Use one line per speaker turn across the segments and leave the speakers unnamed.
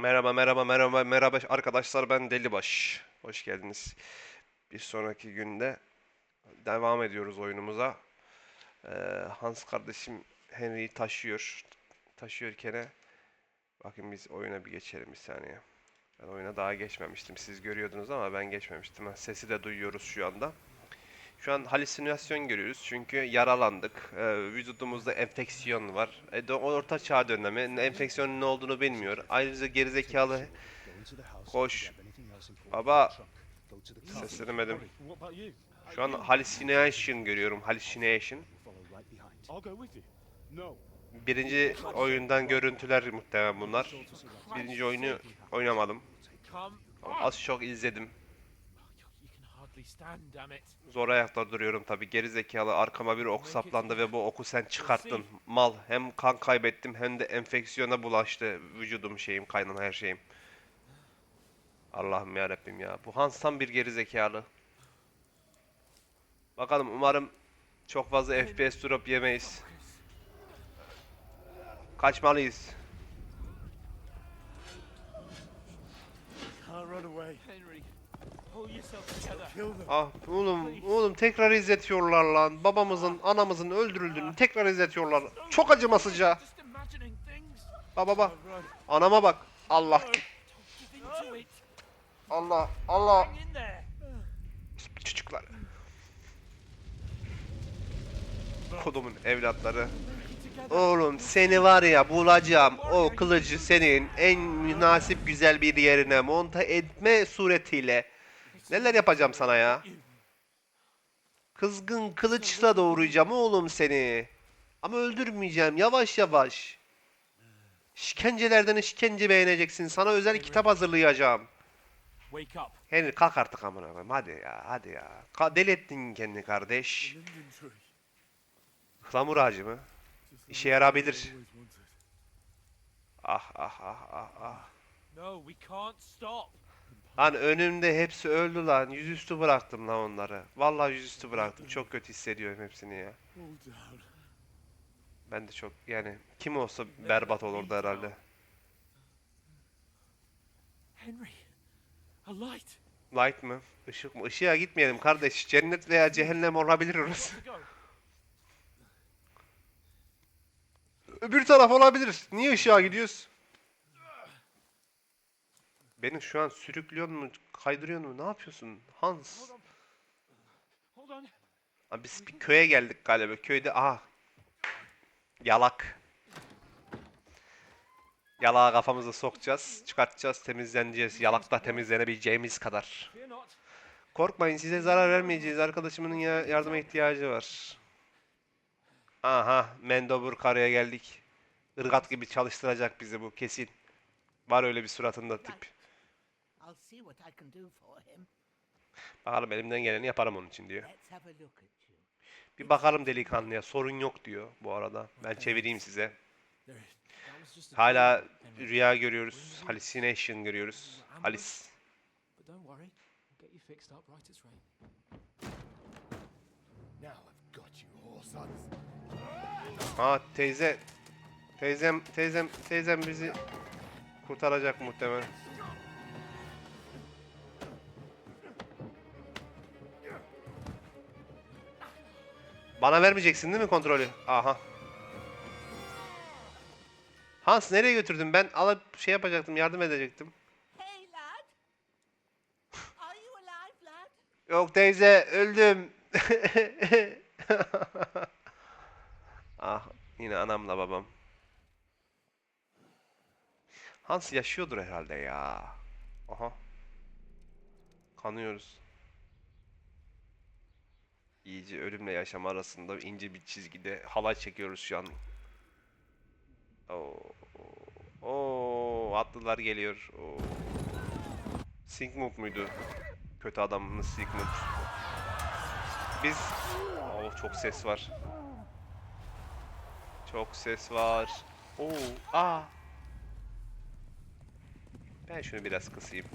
Merhaba merhaba merhaba merhaba arkadaşlar ben Delibaş. Hoş geldiniz. Bir sonraki günde devam ediyoruz oyunumuza. Ee, Hans kardeşim Henry'yi taşıyor. Taşıyorken bakın biz oyuna bir geçelim bir saniye. Ben oyuna daha geçmemiştim. Siz görüyordunuz ama ben geçmemiştim. Sesi de duyuyoruz şu anda. Şu an halüsinasyon görüyoruz çünkü yaralandık. Ee, vücudumuzda enfeksiyon var. E, de- orta çağ dönemi. Enfeksiyonun ne olduğunu bilmiyor. Ayrıca gerizekalı Koş. Baba. Seslenemedim. Şu an hallucination görüyorum. Hallucination. Birinci oyundan görüntüler muhtemelen bunlar. Birinci oyunu oynamadım. Az çok izledim. Zor ayakta duruyorum tabi. Geri zekalı arkama bir ok saplandı ve bu oku sen çıkarttın. Mal. Hem kan kaybettim hem de enfeksiyona bulaştı vücudum şeyim, kaynım her şeyim. Allah'ım ya Rabbim ya. Bu Hans tam bir geri zekalı. Bakalım umarım çok fazla FPS drop yemeyiz. Kaçmalıyız.
Henry, pull yourself together.
Ah oğlum oğlum tekrar izletiyorlar lan. Babamızın, anamızın öldürüldüğünü tekrar izletiyorlar. Çok acımasızca.
Things.
Baba bak. Anama bak. Allah. Allah. Allah. Çocuklar. Kodumun evlatları. Oğlum seni var ya bulacağım. O kılıcı senin en münasip güzel bir yerine monta etme suretiyle. Neler yapacağım sana ya? Kızgın kılıçla doğrayacağım oğlum seni. Ama öldürmeyeceğim yavaş yavaş. İşkencelerden işkence beğeneceksin. Sana özel kitap hazırlayacağım. Henry kalk artık amına koyayım. Hadi ya, hadi ya. Ka deli ettin kendini kardeş. Ihlamur ağacı mı? İşe yarabilir. Ah ah ah ah ah.
No, we can't stop.
Lan önümde hepsi öldü lan. Yüzüstü bıraktım lan onları. Vallahi yüzüstü bıraktım. Çok kötü hissediyorum hepsini ya. Ben de çok yani kim olsa berbat olurdu herhalde.
Henry, a light.
Light mı? Işık mı? Işığa gitmeyelim kardeş. Cennet veya cehennem olabilir orası. Öbür taraf olabilir. Niye ışığa gidiyoruz? Beni şu an sürüklüyor mu, kaydırıyor mu? Ne yapıyorsun? Hans. Abi biz bir köye geldik galiba. Köyde aha. Yalak. Yalağı kafamıza sokacağız, çıkartacağız, temizleneceğiz. Yalakta temizlenebileceğimiz kadar. Korkmayın size zarar vermeyeceğiz. Arkadaşımın ya- yardıma ihtiyacı var. Aha, Mendobur karaya geldik. Irgat gibi çalıştıracak bizi bu kesin. Var öyle bir suratında tip.
I'll see what I can do for him.
Bakalım elimden geleni yaparım onun için diyor.
Let's have a look at you.
Bir bakalım delikanlıya. Sorun yok diyor bu arada. Ben çevireyim size. Hala rüya görüyoruz. Hallucination görüyoruz. Halis. Ha teyze. Teyzem, teyzem, teyzem bizi kurtaracak muhtemelen. Bana vermeyeceksin değil mi kontrolü? Aha. Hans nereye götürdün? Ben alıp şey yapacaktım, yardım edecektim.
Hey, lad. Are you alive, lad?
Yok teyze, öldüm. ah, yine anamla babam. Hans yaşıyordur herhalde ya. Aha. Kanıyoruz. İyice ölümle yaşam arasında ince bir çizgide halay çekiyoruz şu an. Oo. Oo, atlılar geliyor. Oo. Sigmund muydu? Kötü adamımız Sigmund. Biz... Oh çok ses var. Çok ses var. Oo, aa. Ben şunu biraz kısayım.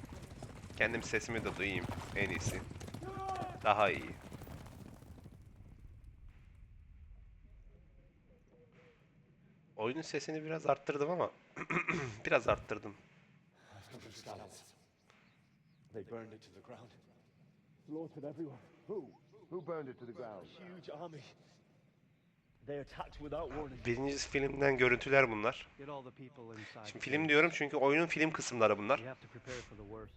Kendim sesimi de duyayım en iyisi. Daha iyi. Oyunun sesini biraz arttırdım ama biraz arttırdım.
They burned it to the ground.
Slaughtered everyone. Who? Who burned it to the ground?
Huge army. They attacked without warning.
Birinci filmden görüntüler bunlar. Şimdi film diyorum çünkü oyunun film kısımları bunlar.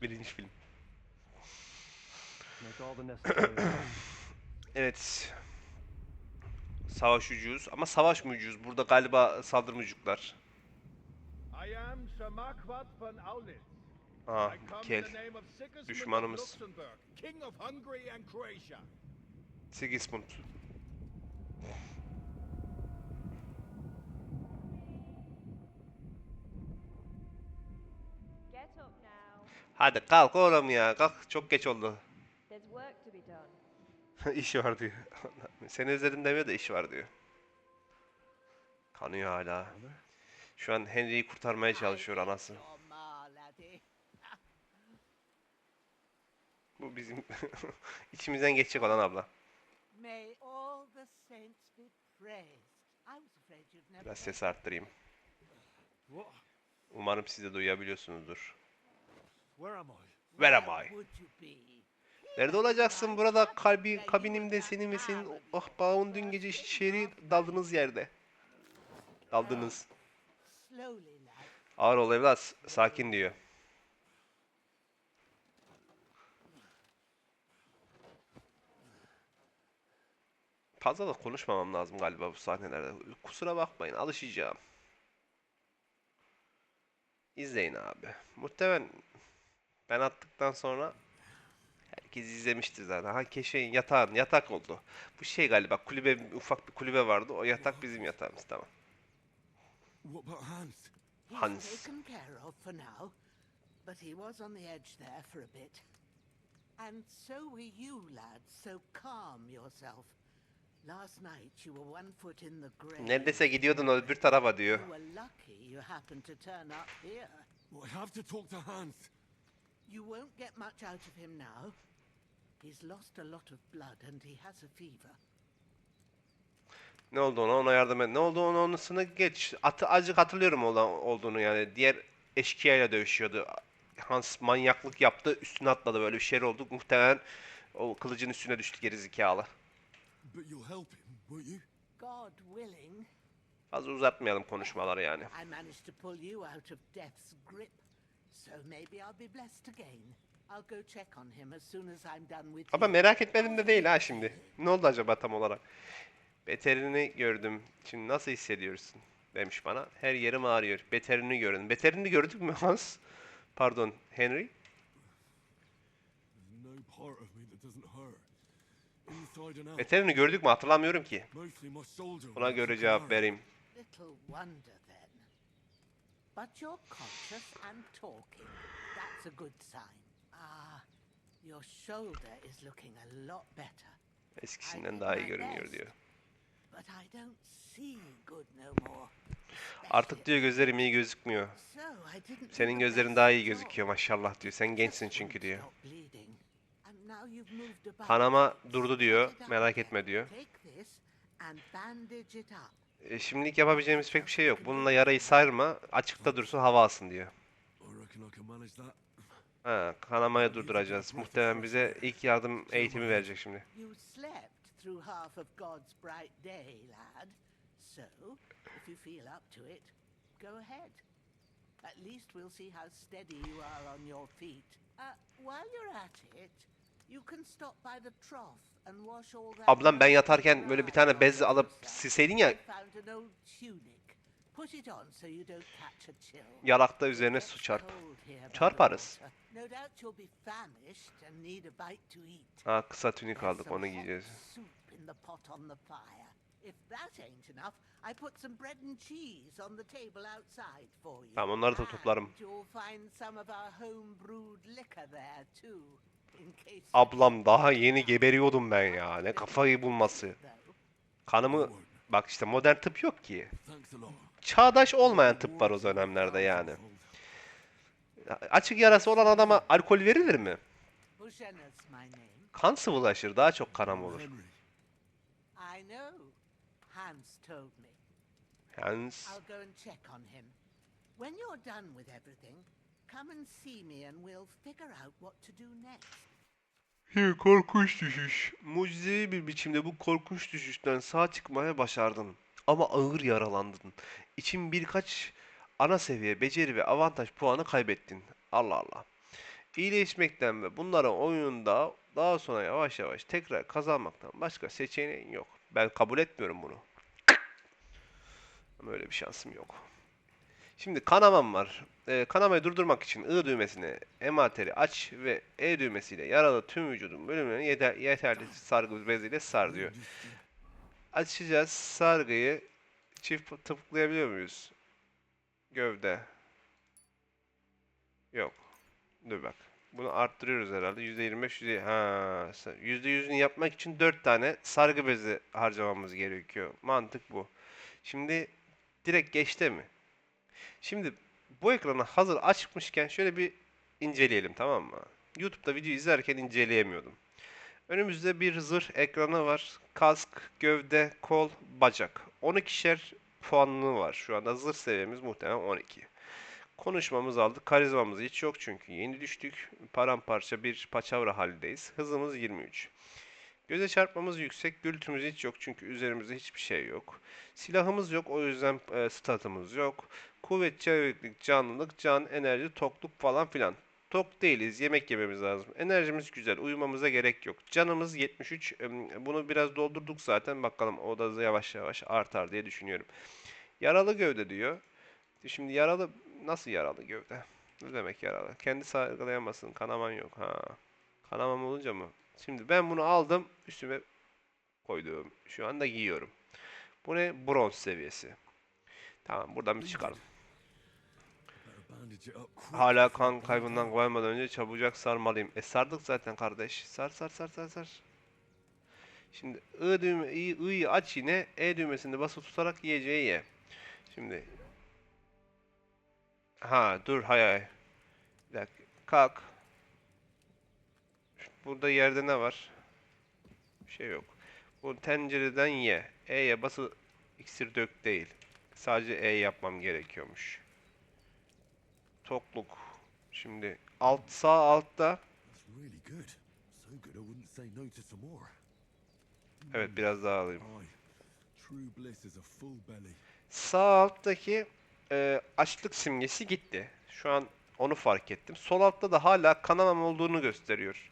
Birinci film. Evet. Savaş ucuyuz ama savaş mı ucuyuz? Burada galiba saldırmacıklar.
I am Marquardt von Aulis. Come in
Kel. Düşmanımız. Sigismund. Hadi kalk oğlum ya. Kalk çok geç oldu.
There's work to be
işi var diyor. Seni özledim demiyor da iş var diyor. Kanıyor hala. Şu an Henry'yi kurtarmaya çalışıyor anası. Bu bizim içimizden geçecek olan abla. Biraz sesi arttırayım. Umarım siz de duyabiliyorsunuzdur.
Where am I?
Where am I? Nerede olacaksın? Burada kalbi kabinimde senin ve senin ah bağın dün gece şehri daldığınız yerde. Daldınız. Ağır ol evlat. Sakin diyor. Fazla da konuşmamam lazım galiba bu sahnelerde. Kusura bakmayın alışacağım. İzleyin abi. Muhtemelen ben attıktan sonra herkes izlemiştir zaten. Ha keşfeyin yatağın yatak oldu. Bu şey galiba kulübe ufak bir kulübe vardı. O yatak bizim yatağımız tamam.
Hans?
But he was on the edge there for a bit. And so were you, lad, so calm yourself. Last night you were one foot in the grave.
Neredeyse gidiyordun o bir tarafa diyor.
You were lucky you happened to turn up here.
Well, I have to talk to Hans.
You won't get much out of him now. He's lost a lot of blood and he has a fever.
Ne olduğunu ona yardım et. Ne olduğunu onusunu geç. Atı azıcık hatırlıyorum olan olduğunu yani. Diğer eşkıyayla dövüşüyordu. Hans manyaklık yaptı. Üstüne atladı böyle bir şey oldu. Muhtemelen o kılıcın üstüne düştü gerizekalı.
But you'll help him, won't you?
God willing,
Fazla uzatmayalım konuşmaları yani.
I managed to pull you out of death's grip. So maybe I'll be blessed again. I'll go check on him as soon as I'm done with
Ama merak etmedim de değil ha şimdi. Ne oldu acaba tam olarak? Beterini gördüm. Şimdi nasıl hissediyorsun? Demiş bana. Her yerim ağrıyor. Beterini gördüm. Beterini gördük mü Hans? Pardon Henry?
There's no part of me that doesn't hurt. Inside and out.
Beterini gördük mü hatırlamıyorum ki.
Wounds
göre cevap vereyim.
But you're conscious and talking. That's a good sign. Your shoulder is looking a lot better.
Eskisinden daha iyi görünüyor diyor.
But I don't see good no more.
Artık diyor gözlerim iyi gözükmüyor.
So I didn't do
Senin gözlerin daha iyi gözüküyor maşallah diyor. Sen gençsin çünkü diyor. Kanama durdu diyor.
Set it up
Merak etme diyor. E, şimdilik yapabileceğimiz pek bir şey yok. Bununla yarayı sarma. Açıkta dursun hava alsın diyor. Ha, kanamayı durduracağız. Muhtemelen bize ilk yardım eğitimi verecek şimdi.
At least we'll see how steady you are on your feet. Uh, while you're at it, you can stop by the trough and wash all that
Ablam ben yatarken böyle bir tane bez alıp silseydin ya yalakta üzerine
It
su çarp. Çarparız.
water. No doubt you'll be famished and need a bite to eat.
Ha kısa tünik aldık
some
onu
hot
giyeceğiz.
Soup in the pot on the fire. If that ain't enough, I put some bread and cheese on the table outside for you.
Tamam, onları da toplarım.
You'll find some of our home brewed liquor there too. In case you
Ablam daha yeni geberiyordum ben ya. Ne kafayı bulması. Kanımı bak işte modern tıp yok ki. Çağdaş olmayan tıp var o dönemlerde yani. Açık yarası olan adama alkol verilir mi? Kan sıvılaşır, daha çok kanama olur.
Hans. When you're done with everything, come come and see me and we'll figure out what to do next.
Bir korkunç düşüş. Mucizevi bir biçimde bu korkunç düşüşten sağ çıkmaya başardın. Ama ağır yaralandın. İçin birkaç ana seviye beceri ve avantaj puanı kaybettin. Allah Allah. İyileşmekten ve bunların oyununda daha sonra yavaş yavaş tekrar kazanmaktan başka seçeneğin yok. Ben kabul etmiyorum bunu. Ama öyle bir şansım yok. Şimdi kanamam var. Ee, kanamayı durdurmak için I düğmesine emateri aç ve E düğmesiyle yaralı tüm vücudun bölümlerini yeter, yeterli sargı beziyle sar diyor. Açacağız sargıyı. Çift tıklayabiliyor muyuz? Gövde. Yok. Dur bak. Bunu arttırıyoruz herhalde. %25, yüzde ha, %100'ünü yapmak için 4 tane sargı bezi harcamamız gerekiyor. Mantık bu. Şimdi direkt geçti mi? Şimdi bu ekranı hazır açmışken şöyle bir inceleyelim tamam mı? YouTube'da video izlerken inceleyemiyordum. Önümüzde bir zırh ekranı var. Kask, gövde, kol, bacak. 12'şer puanlı var. Şu anda zırh seviyemiz muhtemelen 12. Konuşmamız aldı. Karizmamız hiç yok çünkü yeni düştük. Paramparça bir paçavra halindeyiz. Hızımız 23. Göze çarpmamız yüksek. Gürültümüz hiç yok çünkü üzerimizde hiçbir şey yok. Silahımız yok o yüzden e, statımız yok. Kuvvet, çeviklik, canlılık, can, enerji, tokluk falan filan. Tok değiliz. Yemek yememiz lazım. Enerjimiz güzel. Uyumamıza gerek yok. Canımız 73. em, Bunu biraz doldurduk zaten. Bakalım o da yavaş yavaş artar diye düşünüyorum. Yaralı gövde diyor. Şimdi yaralı nasıl yaralı gövde? Ne demek yaralı? Kendi sargılayamazsın. Kanaman yok. Ha. Kanamam olunca mı? Şimdi ben bunu aldım. Üstüme koydum. Şu anda giyiyorum. Bu ne? Bronz seviyesi. Tamam buradan bir çıkalım. Hala kan kaybından koymadan önce çabucak sarmalıyım. E sardık zaten kardeş. Sar sar sar sar sar. Şimdi I düğme, I, I'yi aç yine. E düğmesini basılı tutarak yiyeceği ye. Şimdi. Ha dur hay hay. Bir dakika. Kalk. Burada yerde ne var? Bir şey yok. Bu tencereden ye. E'ye basılı iksir dök değil. Sadece E yapmam gerekiyormuş. Tokluk. Şimdi alt sağ altta evet biraz daha alayım. Sağ alttaki e, açlık simgesi gitti. Şu an onu fark ettim. Sol altta da hala kanamam olduğunu gösteriyor.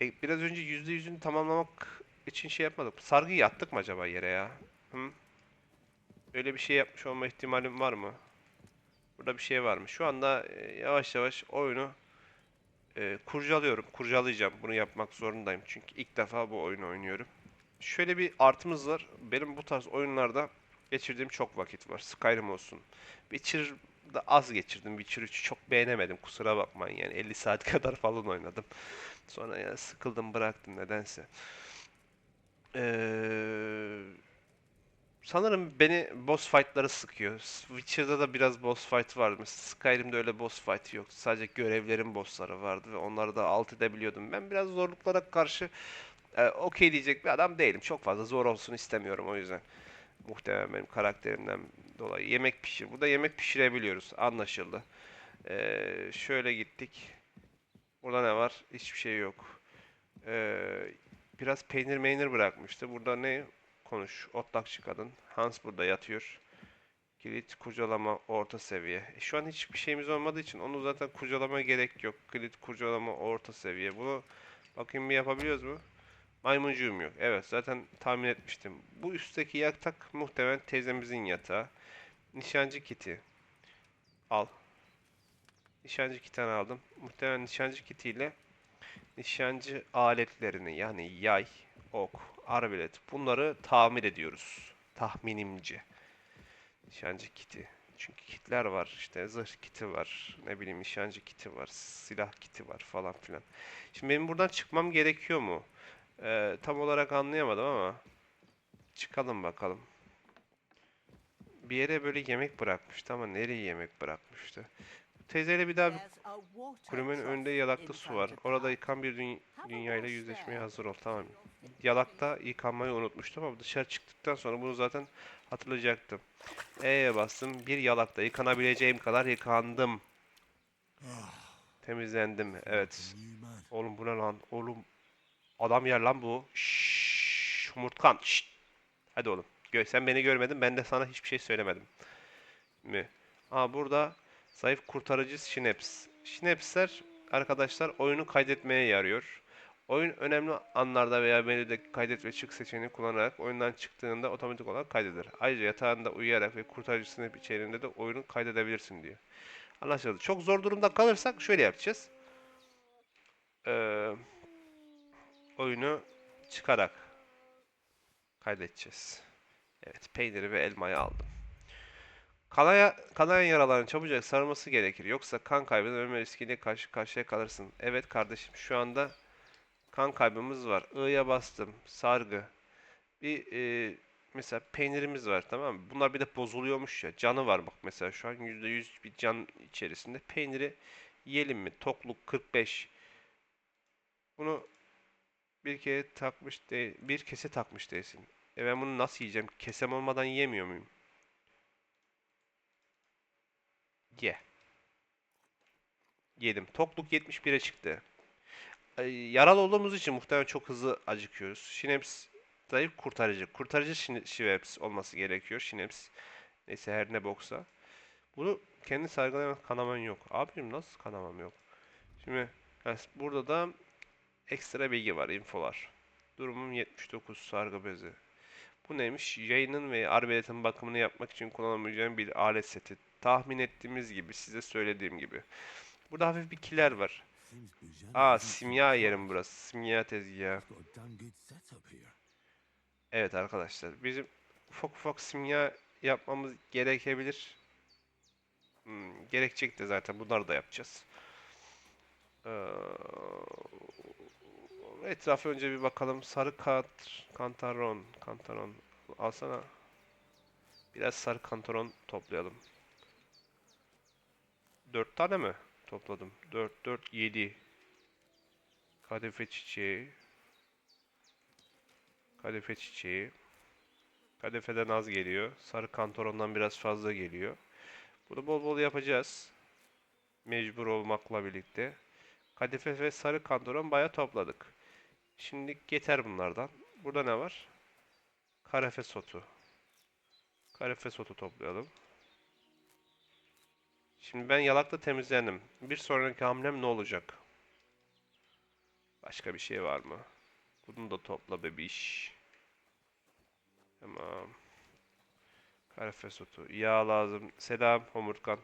E, biraz önce yüzde yüzünü tamamlamak için şey yapmadık. Sargıyı yattık mı acaba yere ya? Hı? Öyle bir şey yapmış olma ihtimalim var mı? Burada bir şey var mı? Şu anda e, yavaş yavaş oyunu e, kurcalıyorum. Kurcalayacağım. Bunu yapmak zorundayım. Çünkü ilk defa bu oyunu oynuyorum. Şöyle bir artımız var. Benim bu tarz oyunlarda geçirdiğim çok vakit var. Skyrim olsun. Witcher'da az geçirdim. Witcher 3'ü çok beğenemedim. Kusura bakmayın yani 50 saat kadar falan oynadım. Sonra ya sıkıldım bıraktım nedense. Ee, sanırım beni boss fight'ları sıkıyor. Witcher'da da biraz boss fight vardı. Mesela Skyrim'de öyle boss fight yok. Sadece görevlerin bossları vardı ve onları da alt edebiliyordum. Ben biraz zorluklara karşı e, okey diyecek bir adam değilim. Çok fazla zor olsun istemiyorum o yüzden. Muhtemelen benim karakterimden dolayı. Yemek pişir. Burada yemek pişirebiliyoruz. Anlaşıldı. Ee, şöyle gittik. Burada ne var? Hiçbir şey yok. Ee, biraz peynir meynir bırakmıştı. Burada ne? Konuş. Otlakçı kadın. Hans burada yatıyor. Kilit kurcalama orta seviye. E, şu an hiçbir şeyimiz olmadığı için onu zaten kurcalamaya gerek yok. Kilit kurcalama orta seviye. Bunu bakayım bir yapabiliyoruz mu? Maymuncuğum yok. Evet zaten tahmin etmiştim. Bu üstteki yatak muhtemelen teyzemizin yatağı. Nişancı kiti. Al. Nişancı kitini aldım. Muhtemelen nişancı kitiyle nişancı aletlerini yani yay, ok, arbelet bunları tamir ediyoruz. Tahminimce. Nişancı kiti. Çünkü kitler var işte zırh kiti var ne bileyim nişancı kiti var silah kiti var falan filan. Şimdi benim buradan çıkmam gerekiyor mu? Ee, tam olarak anlayamadım ama çıkalım bakalım. Bir yere böyle yemek bırakmıştı ama nereye yemek bırakmıştı? Teyzeyle bir daha bir
trough
önünde yalakta su var. Orada yıkan bir dü- dünyayla yüzleşmeye hazır ol. Tamam. Yalakta yıkanmayı unutmuştum ama dışarı çıktıktan sonra bunu zaten Hatırlayacaktım. E'ye bastım. Bir yalakta yıkanabileceğim kadar yıkandım. Temizlendim. Evet. Oğlum bu ne lan? Oğlum adam yer lan bu. Şşş, Umurtkan. Şşt. Hadi oğlum. Sen beni görmedin. Ben de sana hiçbir şey söylemedim. Mi? Aa burada zayıf kurtarıcı Schnaps. Schnaps'ler arkadaşlar oyunu kaydetmeye yarıyor. Oyun önemli anlarda veya menüde kaydet ve çık seçeneğini kullanarak oyundan çıktığında otomatik olarak kaydeder. Ayrıca yatağında uyuyarak ve kurtarıcı snap içeriğinde de oyunu kaydedebilirsin diyor. Anlaşıldı. Çok zor durumda kalırsak şöyle yapacağız. Ee, oyunu çıkarak kaydedeceğiz. Evet, peyniri ve elmayı aldım. Kanaya, kanayan yaraların çabucak sarılması gerekir. Yoksa kan kaybından ölme riskiyle karşı karşıya kalırsın. Evet kardeşim, şu anda kan kaybımız var. I'ya bastım. Sargı. Bir e, mesela peynirimiz var tamam mı? Bunlar bir de bozuluyormuş ya. Canı var bak mesela şu an %100 bir can içerisinde. Peyniri yiyelim mi? Tokluk 45. Bunu bir kere takmış değil, bir kese takmış değilsin. E ben bunu nasıl yiyeceğim? Kesem olmadan yiyemiyor muyum? Ye. Yedim. Tokluk 71'e çıktı. Ay, Yaralı olduğumuz için muhtemelen çok hızlı acıkıyoruz. Şineps zayıf kurtarıcı. Kurtarıcı şine- Şineps olması gerekiyor. Şineps neyse her ne boksa. Bunu kendi sargılayan kanaman yok. Abim nasıl kanamam yok? Şimdi ha, burada da ekstra bilgi var, info var. Durumum 79 sargı bezi. Bu neymiş? Yayının ve arbeletin bakımını yapmak için kullanamayacağım bir alet seti. Tahmin ettiğimiz gibi, size söylediğim gibi. Burada hafif bir kiler var. Aa, simya yerim burası. Simya tezgahı. Evet arkadaşlar, bizim ufak ufak simya yapmamız gerekebilir. Hmm, gerekecek de zaten bunları da yapacağız. Ee, etrafa önce bir bakalım. Sarı kant, kantaron, kantaron alsana. Biraz sarı kantaron toplayalım. 4 tane mi topladım? 4 4 7. Kadife çiçeği. Kadife çiçeği. Kadifeden az geliyor. Sarı kantarondan biraz fazla geliyor. Bunu bol bol yapacağız. Mecbur olmakla birlikte. Kadife ve sarı kantaron bayağı topladık. Şimdi yeter bunlardan. Burada ne var? Karefe sotu. Karefe sotu toplayalım. Şimdi ben yalakla temizlendim. Bir sonraki hamlem ne olacak? Başka bir şey var mı? Bunu da topla bebiş. Tamam. Karefe sotu. Yağ lazım. Selam homurtkan.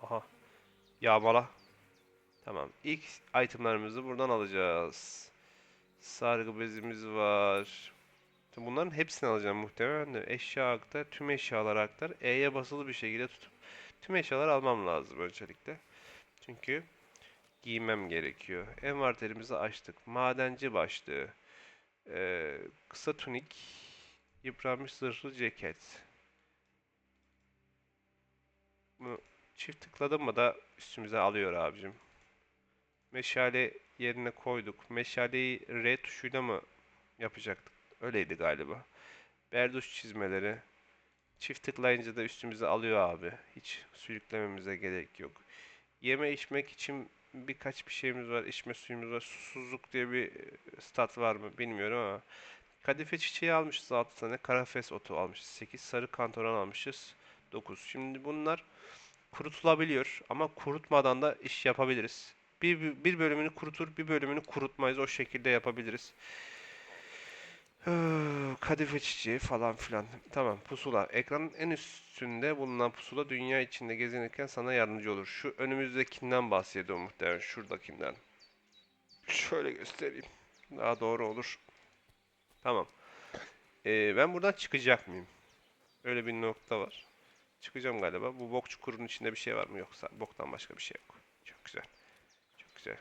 Aha. Yağmala. Tamam. İlk itemlarımızı buradan alacağız. Sargı bezimiz var. Bunların hepsini alacağım muhtemelen de. Eşya aktar. Tüm eşyaları aktar. E'ye basılı bir şekilde tutup tüm eşyaları almam lazım öncelikle. Çünkü giymem gerekiyor. Envanterimizi açtık. Madenci başlığı. Ee, kısa tunik. Yıpranmış zırhlı ceket. Bu çift tıkladım mı da üstümüze alıyor abicim. Meşale yerine koyduk. Meşaleyi R tuşuyla mı yapacaktık? Öyleydi galiba. Berduş çizmeleri. Çift tıklayınca da üstümüze alıyor abi. Hiç sürüklememize gerek yok. Yeme içmek için birkaç bir şeyimiz var. İçme suyumuz var. Susuzluk diye bir e, stat var mı bilmiyorum ama. Kadife çiçeği almışız 6 tane. Karafes otu almışız 8. Sarı kantaron almışız 9. Şimdi bunlar kurutulabiliyor ama kurutmadan da iş yapabiliriz. Bir, bir bölümünü kurutur, bir bölümünü kurutmayız. O şekilde yapabiliriz. Kadife çiçeği falan filan. Tamam pusula. Ekranın en üstünde bulunan pusula dünya içinde gezinirken sana yardımcı olur. Şu önümüzdekinden bahsediyorum muhtemelen. Şuradakinden. Şöyle göstereyim. Daha doğru olur. Tamam. Ee, ben buradan çıkacak mıyım? Öyle bir nokta var. Çıkacağım galiba. Bu bok çukurun içinde bir şey var mı? Yoksa boktan başka bir şey yok. Çok güzel. Çok güzel.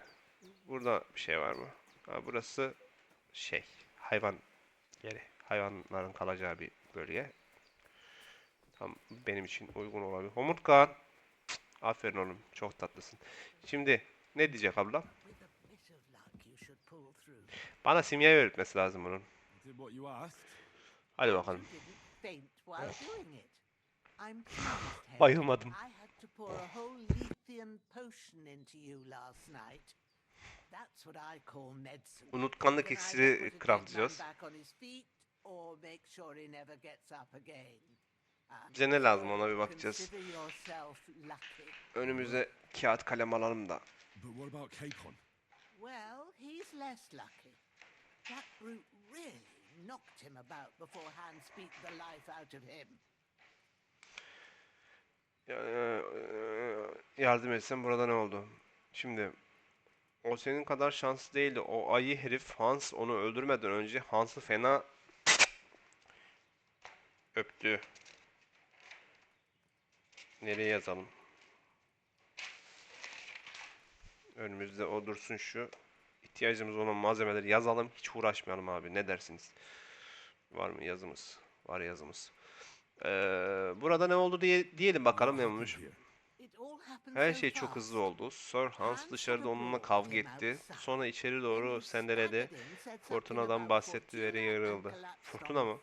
Burada bir şey var mı? Ha, burası şey hayvan yeri. Hayvanların kalacağı bir bölge. Tam benim için uygun. Homurtkan. Cık, Aferin oğlum. Çok tatlısın. Şimdi ne diyecek ablam?
With a bit of luck, you should pull through.
Bana simyayı öğretmesi lazım bunun. Hadi bakalım. Bayılmadım. Unutkanlık iksiri craftlayacağız.
back on his feet or make sure he never gets up again.
Bize ne lazım ona bir bakacağız.
consider yourself lucky.
Önümüze kağıt kalem alalım da.
But what about Capon?
Well, he's less lucky. That brute really knocked him about before Hans beat the life out of him.
Ya- e, yardım etsem burada ne oldu? Şimdi o senin kadar şanslı değildi. O ayı herif Hans onu öldürmeden önce Hans'ı fena öptü. Nereye yazalım? Önümüzde o dursun şu. İhtiyacımız olan malzemeleri yazalım. Hiç uğraşmayalım abi. Ne dersiniz? Var mı yazımız? Var yazımız. Ee, burada ne oldu diye diyelim bakalım ne olmuş.
happened here?
It all happened
Her şey çok hızlı oldu. Sir Hans dışarıda onunla kavga etti. Sonra içeri doğru sendeledi. Fortuna'dan bahsetti ve yarıldı. Fortuna mı?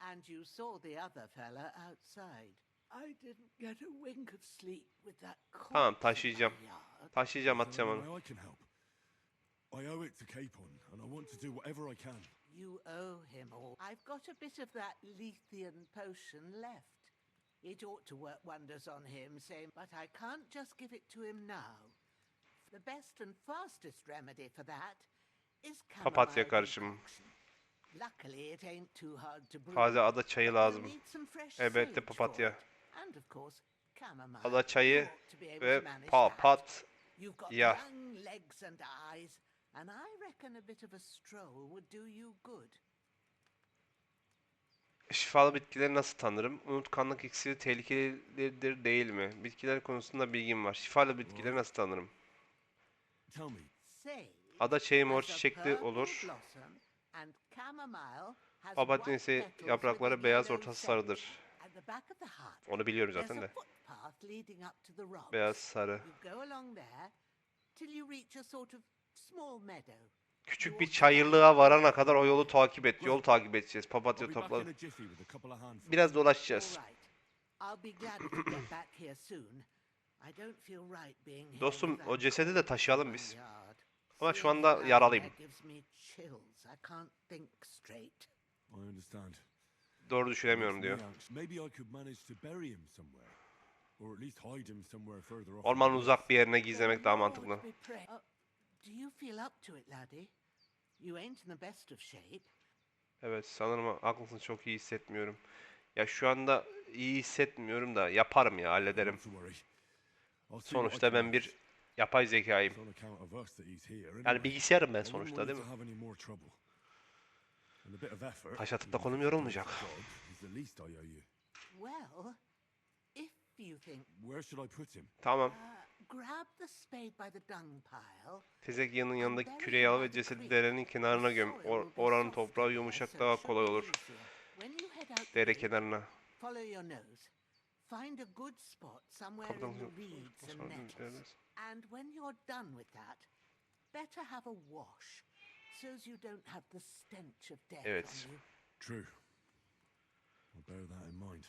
And you saw the other fella outside.
Tamam taşıyacağım. Taşıyacağım atacağım onu.
I owe it to Capon, and I want to do whatever I can.
You owe him all. I've got a bit of that Lethean potion left. It ought to work wonders on him, same, but I can't just give it to him now. The best and fastest remedy for that is
Papatya karışımı.
Luckily, it ain't too hard to brew.
Taze ada çayı lazım.
need some fresh
Elbette papatya.
And of course, chamomile.
Ada çayı
You ought to be able
ve
to manage
pa
that.
pat
You've got
ya.
young legs and eyes, and I reckon a bit of a stroll would do you good.
Şifalı bitkileri nasıl tanırım? Unutkanlık iksiri tehlikelidir değil mi? Bitkiler konusunda bilgim var. Şifalı bitkileri nasıl tanırım? Ada çayı mor
has a
çiçekli olur. Papatya ise yaprakları beyaz ortası sarıdır. Onu biliyorum zaten de. Beyaz sarı. Küçük bir çayırlığa varana kadar o yolu takip et. Yol takip edeceğiz. Papatya
handfuls.
Biraz dolaşacağız. Dostum, o cesedi de taşıyalım biz. Ama şu anda yaralıyım. Doğru düşünemiyorum diyor. Ormanın uzak bir yerine gizlemek daha mantıklı.
Do you feel up to it, laddie? You ain't in the best of shape.
Evet sanırım haklısın çok iyi hissetmiyorum. Ya şu anda iyi hissetmiyorum da yaparım ya hallederim. Sonuçta ben bir yapay zekayım. Yani bilgisayarım ben sonuçta değil mi? Taş atıp da
it's
yorulmayacak. Tamam.
Grab the spade by the dung pile.
Tezek yanının yanındaki küreği al ve cesedi derenin kenarına göm. Or- oranın toprağı yumuşak daha kolay olur. Dere kenarına.
follow your nose. Find a good spot somewhere in the reeds and nettles. And when you're done with that, better have a wash, so as you don't have the stench of death
Evet.
on you.
True. I'll bear that in mind.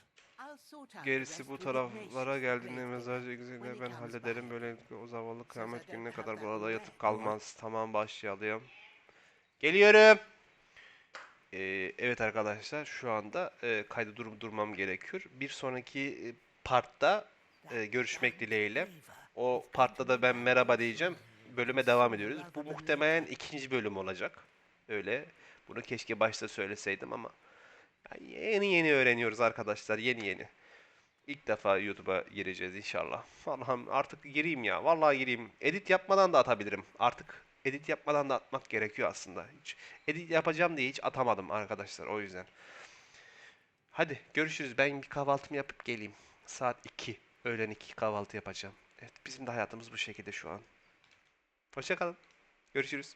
Gerisi bu taraflara geldiğinde mezarcı
he
ben hallederim. Böylelikle o zavallı kıyamet gününe kadar burada yatıp kalmaz. Tamam başlayalım. Geliyorum. Ee, evet arkadaşlar şu anda e, kaydı durup durmam gerekiyor. Bir sonraki e, partta e, görüşmek dileğiyle. O partta da ben merhaba diyeceğim. Bölüme devam ediyoruz. Bu muhtemelen ikinci bölüm olacak. Öyle. Bunu keşke başta söyleseydim ama yeni yeni öğreniyoruz arkadaşlar. Yeni yeni. İlk defa YouTube'a gireceğiz inşallah. Allah'ım artık gireyim ya. Vallahi gireyim. Edit yapmadan da atabilirim. Artık edit yapmadan da atmak gerekiyor aslında. Hiç edit yapacağım diye hiç atamadım arkadaşlar o yüzden. Hadi görüşürüz. Ben bir kahvaltımı yapıp geleyim. Saat 2. Öğlen 2 kahvaltı yapacağım. Evet bizim de hayatımız bu şekilde şu an. Hoşça kalın. Görüşürüz.